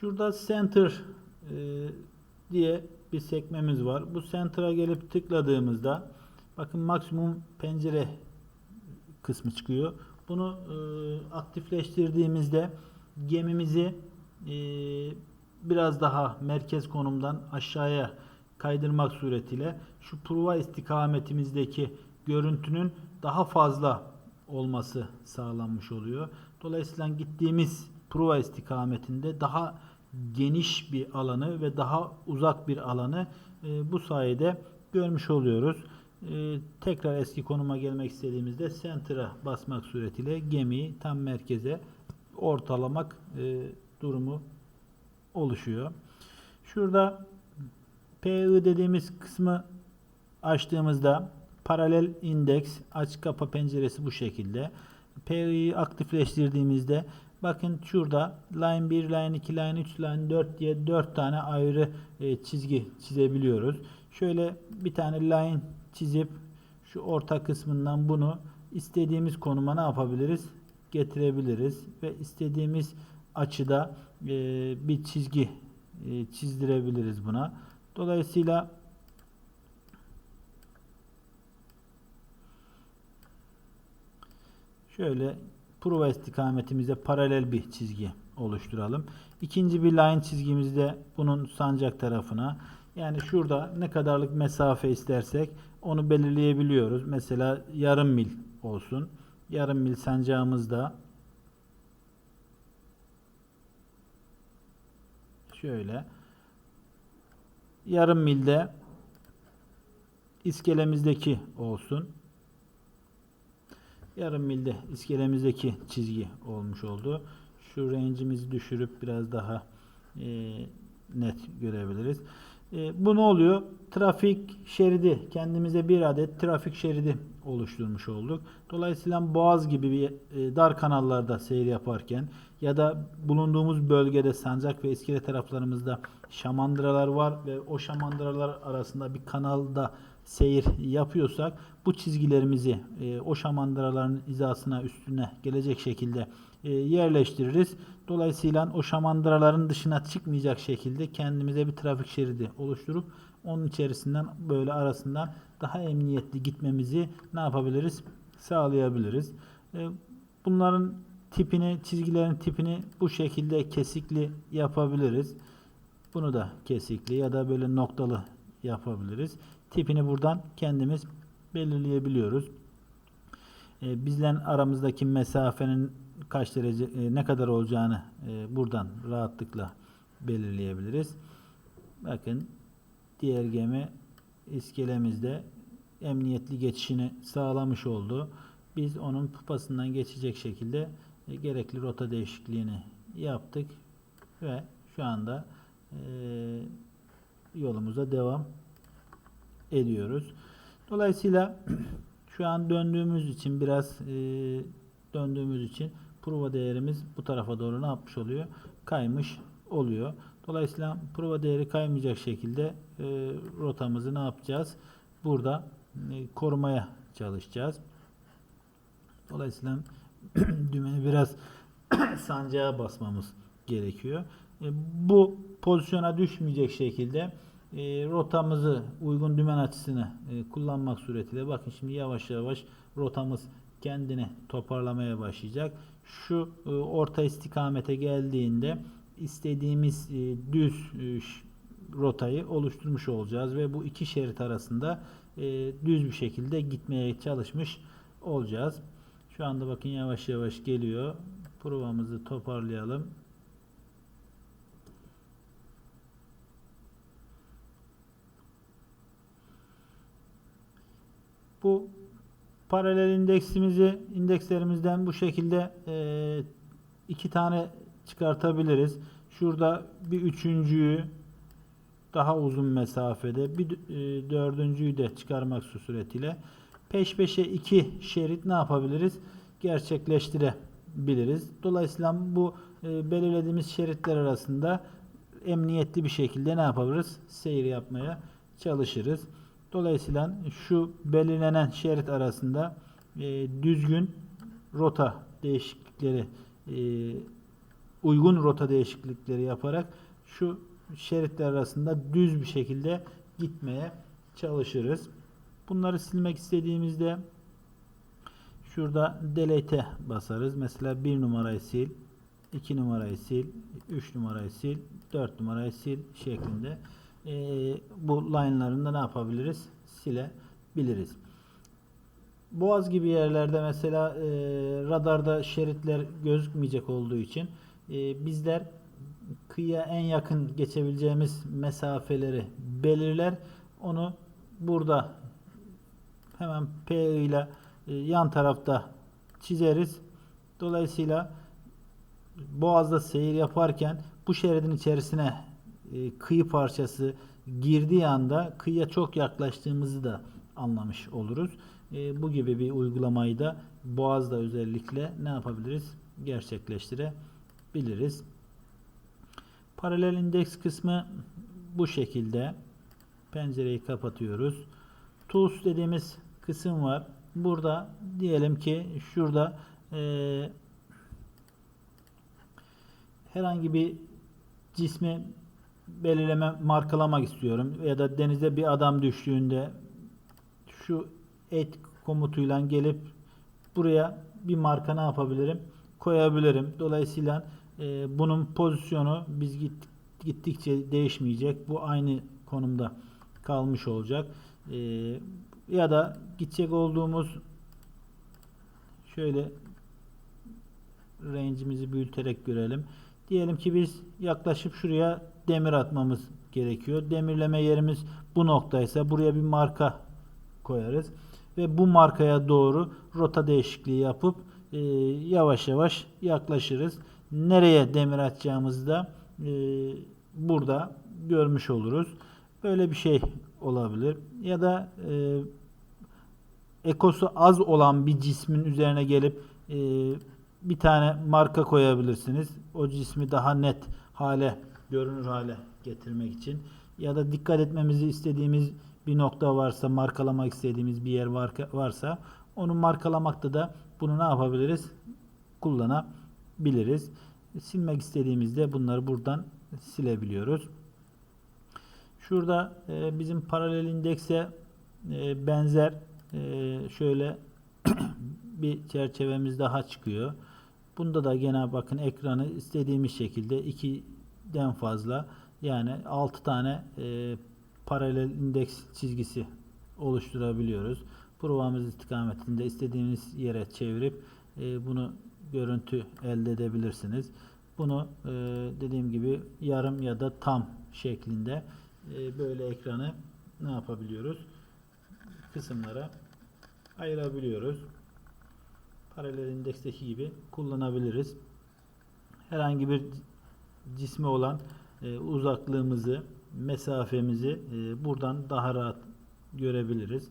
Şurada center e, diye bir sekmemiz var. Bu center'a gelip tıkladığımızda bakın maksimum pencere kısmı çıkıyor. Bunu e, aktifleştirdiğimizde gemimizi e, biraz daha merkez konumdan aşağıya kaydırmak suretiyle şu prova istikametimizdeki görüntünün daha fazla olması sağlanmış oluyor. Dolayısıyla gittiğimiz prova istikametinde daha geniş bir alanı ve daha uzak bir alanı e, bu sayede görmüş oluyoruz. E, tekrar eski konuma gelmek istediğimizde center'a basmak suretiyle gemiyi tam merkeze ortalamak e, durumu oluşuyor. Şurada PI dediğimiz kısmı açtığımızda paralel indeks aç kapa penceresi bu şekilde. PI'yi aktifleştirdiğimizde bakın şurada line 1, line 2, line 3, line 4 diye 4 tane ayrı e, çizgi çizebiliyoruz. Şöyle bir tane line çizip şu orta kısmından bunu istediğimiz konuma ne yapabiliriz? Getirebiliriz ve istediğimiz açıda e, bir çizgi e, çizdirebiliriz buna. Dolayısıyla şöyle prova istikametimize paralel bir çizgi oluşturalım. İkinci bir line çizgimizde bunun sancak tarafına yani şurada ne kadarlık mesafe istersek onu belirleyebiliyoruz. Mesela yarım mil olsun. Yarım mil sancağımızda şöyle yarım milde iskelemizdeki olsun. Yarım milde iskelemizdeki çizgi olmuş oldu. Şu range'imizi düşürüp biraz daha e, net görebiliriz. E, bu ne oluyor? Trafik şeridi. Kendimize bir adet trafik şeridi oluşturmuş olduk. Dolayısıyla Boğaz gibi bir e, dar kanallarda seyir yaparken ya da bulunduğumuz bölgede sancak ve iskele taraflarımızda şamandıralar var ve o şamandıralar arasında bir kanalda seyir yapıyorsak bu çizgilerimizi e, o şamandıraların hizasına üstüne gelecek şekilde e, yerleştiririz. Dolayısıyla o şamandıraların dışına çıkmayacak şekilde kendimize bir trafik şeridi oluşturup onun içerisinden böyle arasından daha emniyetli gitmemizi ne yapabiliriz? Sağlayabiliriz. E, bunların tipini, çizgilerin tipini bu şekilde kesikli yapabiliriz. Bunu da kesikli ya da böyle noktalı yapabiliriz. Tipini buradan kendimiz belirleyebiliyoruz. E, bizden aramızdaki mesafenin kaç derece e, ne kadar olacağını e, buradan rahatlıkla belirleyebiliriz. Bakın diğer gemi iskelemizde emniyetli geçişini sağlamış oldu. Biz onun pupasından geçecek şekilde e, gerekli rota değişikliğini yaptık ve şu anda e, yolumuza devam ediyoruz. Dolayısıyla şu an döndüğümüz için biraz e, döndüğümüz için prova değerimiz bu tarafa doğru ne yapmış oluyor? Kaymış oluyor. Dolayısıyla prova değeri kaymayacak şekilde e, rotamızı ne yapacağız? Burada e, korumaya çalışacağız. Dolayısıyla dümeni biraz sancağa basmamız gerekiyor. E, bu pozisyona düşmeyecek şekilde e, rotamızı uygun dümen açısını e, kullanmak suretiyle bakın şimdi yavaş yavaş rotamız kendini toparlamaya başlayacak. Şu e, orta istikamete geldiğinde istediğimiz e, düz e, rotayı oluşturmuş olacağız ve bu iki şerit arasında e, düz bir şekilde gitmeye çalışmış olacağız. Şu anda bakın yavaş yavaş geliyor. Provamızı toparlayalım. Bu paralel indeksimizi indekslerimizden bu şekilde e, iki tane çıkartabiliriz. Şurada bir üçüncüyü daha uzun mesafede bir e, dördüncüyü de çıkarmak suretiyle peş peşe iki şerit ne yapabiliriz? Gerçekleştirebiliriz. Dolayısıyla bu e, belirlediğimiz şeritler arasında emniyetli bir şekilde ne yapabiliriz? Seyir yapmaya çalışırız. Dolayısıyla şu belirlenen şerit arasında e, düzgün rota değişiklikleri e, uygun rota değişiklikleri yaparak şu şeritler arasında düz bir şekilde gitmeye çalışırız. Bunları silmek istediğimizde şurada delete'e basarız. Mesela 1 numarayı sil, 2 numarayı sil, 3 numarayı sil, 4 numarayı sil şeklinde eee, bu line'larında ne yapabiliriz? Silebiliriz. Boğaz gibi yerlerde mesela e, radarda şeritler gözükmeyecek olduğu için e, bizler kıyıya en yakın geçebileceğimiz mesafeleri belirler. Onu burada hemen P ile e, yan tarafta çizeriz. Dolayısıyla Boğaz'da seyir yaparken bu şeridin içerisine e, kıyı parçası girdiği anda kıyıya çok yaklaştığımızı da anlamış oluruz. E, bu gibi bir uygulamayı da Boğaz'da özellikle ne yapabiliriz? Gerçekleştirebiliriz. Paralel indeks kısmı bu şekilde. Pencereyi kapatıyoruz. Tools dediğimiz kısım var. Burada diyelim ki şurada eee herhangi bir cismi belirleme, markalamak istiyorum ya da denize bir adam düştüğünde şu et komutuyla gelip buraya bir marka ne yapabilirim? Koyabilirim. Dolayısıyla e, bunun pozisyonu biz git, gittikçe değişmeyecek. Bu aynı konumda kalmış olacak. E, ya da gidecek olduğumuz şöyle range'imizi büyüterek görelim. Diyelim ki biz yaklaşıp şuraya demir atmamız gerekiyor. Demirleme yerimiz bu noktaysa buraya bir marka koyarız ve bu markaya doğru rota değişikliği yapıp e, yavaş yavaş yaklaşırız. Nereye demir atacağımızı da e, burada görmüş oluruz. Böyle bir şey olabilir. Ya da e, ekosu az olan bir cismin üzerine gelip e, bir tane marka koyabilirsiniz. O cismi daha net hale, görünür hale getirmek için. Ya da dikkat etmemizi istediğimiz bir nokta varsa, markalamak istediğimiz bir yer var, varsa onu markalamakta da bunu ne yapabiliriz? Kullanabiliriz. Silmek istediğimizde bunları buradan silebiliyoruz. Şurada e, bizim paralel indekse e, benzer e, şöyle bir çerçevemiz daha çıkıyor. Bunda da gene bakın ekranı istediğimiz şekilde 2'den fazla yani 6 tane e, paralel indeks çizgisi oluşturabiliyoruz. Provamız istikametinde istediğiniz yere çevirip e, bunu görüntü elde edebilirsiniz. Bunu e, dediğim gibi yarım ya da tam şeklinde e, böyle ekranı ne yapabiliyoruz? Kısımlara ayırabiliyoruz. Paralel indeksteki gibi kullanabiliriz. Herhangi bir cismi olan e, uzaklığımızı, mesafemizi e, buradan daha rahat görebiliriz.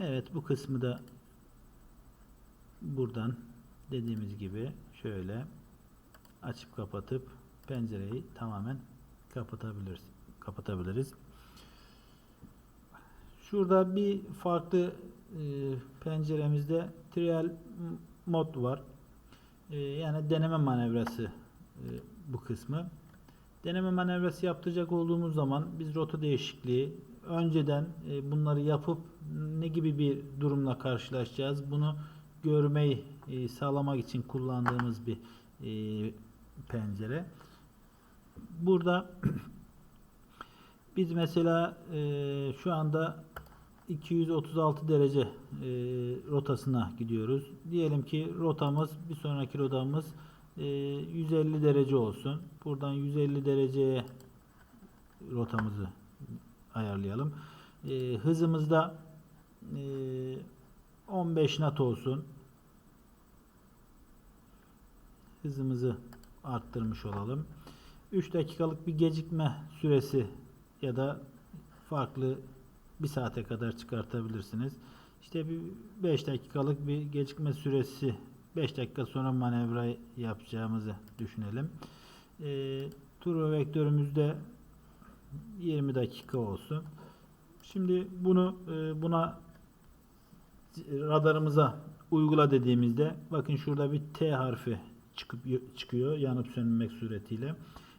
Evet bu kısmı da buradan dediğimiz gibi şöyle açıp kapatıp pencereyi tamamen kapatabiliriz. Kapatabiliriz. Şurada bir farklı e, penceremizde trial mod var. E, yani deneme manevrası e, bu kısmı. Deneme manevrası yaptıracak olduğumuz zaman biz rota değişikliği önceden e, bunları yapıp ne gibi bir durumla karşılaşacağız bunu görmeyi e, sağlamak için kullandığımız bir pencere. Burada biz mesela şu anda 236 derece e, rotasına gidiyoruz. Diyelim ki rotamız bir sonraki rotamız e, 150 derece olsun. Buradan 150 dereceye rotamızı ayarlayalım. E, hızımızda e, 15 knot olsun. Hızımızı arttırmış olalım. 3 dakikalık bir gecikme süresi ya da farklı bir saate kadar çıkartabilirsiniz. İşte bir 5 dakikalık bir gecikme süresi 5 dakika sonra manevra yapacağımızı düşünelim. E, turbo vektörümüzde 20 dakika olsun. Şimdi bunu e, buna radarımıza uygula dediğimizde bakın şurada bir T harfi çıkıp çıkıyor yanıp sönmek suretiyle.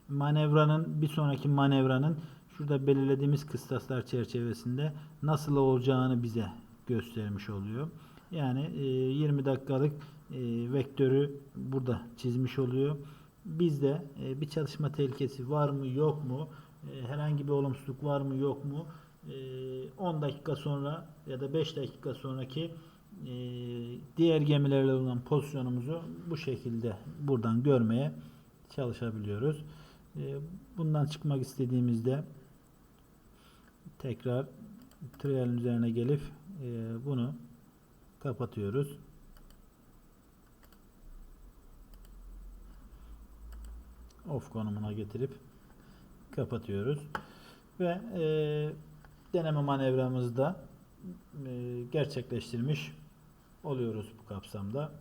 Manevranın bir sonraki manevranın şurada belirlediğimiz kıstaslar çerçevesinde nasıl olacağını bize göstermiş oluyor. Yani e, 20 dakikalık e, vektörü burada çizmiş oluyor. Bizde e, bir çalışma tehlikesi var mı yok mu? E, herhangi bir olumsuzluk var mı yok mu? E, 10 dakika sonra ya da 5 dakika sonraki e, diğer gemilerle olan pozisyonumuzu bu şekilde buradan görmeye çalışabiliyoruz. E, bundan çıkmak istediğimizde tekrar trialin üzerine gelip e, bunu kapatıyoruz. Off konumuna getirip kapatıyoruz. Ve e, deneme manevramızda e, gerçekleştirmiş oluyoruz bu kapsamda.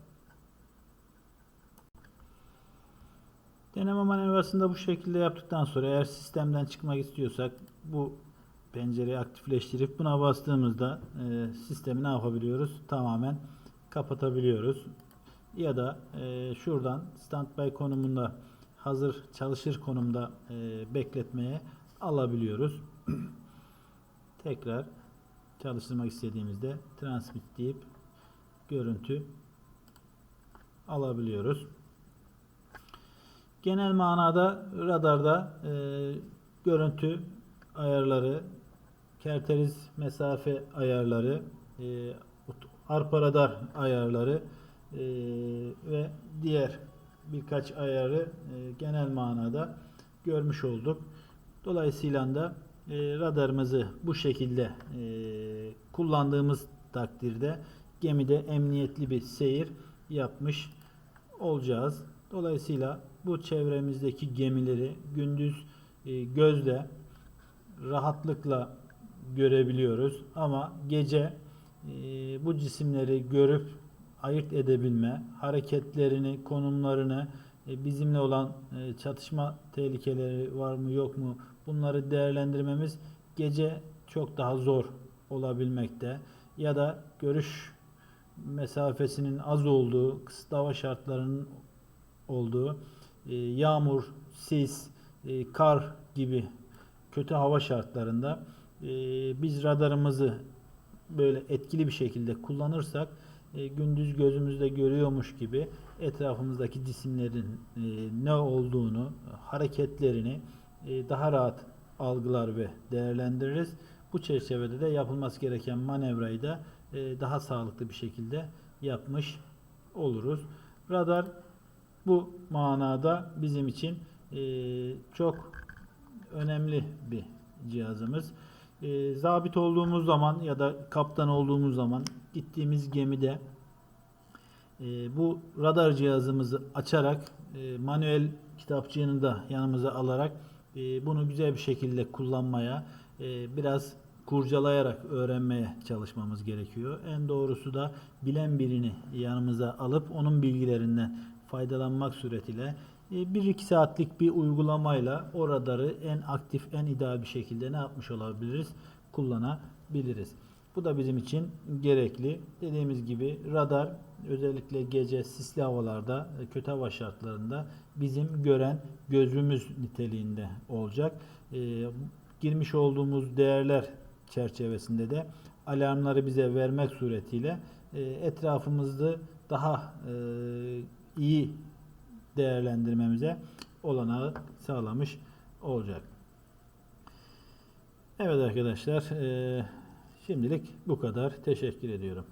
Deneme manevrasında bu şekilde yaptıktan sonra eğer sistemden çıkmak istiyorsak bu pencereyi aktifleştirip buna bastığımızda e, sistemi ne yapabiliyoruz? Tamamen kapatabiliyoruz. Ya da e, şuradan standby konumunda hazır çalışır konumda e, bekletmeye alabiliyoruz. Tekrar çalıştırmak istediğimizde transmit deyip görüntü alabiliyoruz. Genel manada radarda e, görüntü ayarları, kerteriz mesafe ayarları, e, arpa radar ayarları e, ve diğer birkaç ayarı e, genel manada görmüş olduk. Dolayısıyla da e, radarımızı bu şekilde e, kullandığımız takdirde gemide emniyetli bir seyir yapmış olacağız. Dolayısıyla bu çevremizdeki gemileri gündüz e, gözle rahatlıkla görebiliyoruz. Ama gece e, bu cisimleri görüp ayırt edebilme, hareketlerini, konumlarını, e, bizimle olan e, çatışma tehlikeleri var mı yok mu bunları değerlendirmemiz gece çok daha zor olabilmekte. Ya da görüş mesafesinin az olduğu, kısıtlı hava şartlarının olduğu, e, yağmur, sis, e, kar gibi kötü hava şartlarında e, biz radarımızı böyle etkili bir şekilde kullanırsak e, gündüz gözümüzde görüyormuş gibi etrafımızdaki cisimlerin e, ne olduğunu, hareketlerini e, daha rahat algılar ve değerlendiririz. Bu çerçevede de yapılması gereken manevrayı da daha sağlıklı bir şekilde yapmış oluruz. Radar bu manada bizim için çok önemli bir cihazımız. E, zabit olduğumuz zaman ya da kaptan olduğumuz zaman gittiğimiz gemide e, bu radar cihazımızı açarak e, manuel kitapçığını da yanımıza alarak e, bunu güzel bir şekilde kullanmaya e, biraz kurcalayarak öğrenmeye çalışmamız gerekiyor. En doğrusu da bilen birini yanımıza alıp onun bilgilerinden faydalanmak suretiyle 1-2 saatlik bir uygulamayla o radarı en aktif, en ideal bir şekilde ne yapmış olabiliriz? Kullanabiliriz. Bu da bizim için gerekli. Dediğimiz gibi radar özellikle gece sisli havalarda, kötü hava şartlarında bizim gören gözümüz niteliğinde olacak. Ee, girmiş olduğumuz değerler çerçevesinde de alarmları bize vermek suretiyle e, etrafımızda daha e, iyi değerlendirmemize olanağı sağlamış olacak. Evet arkadaşlar, şimdilik bu kadar. Teşekkür ediyorum.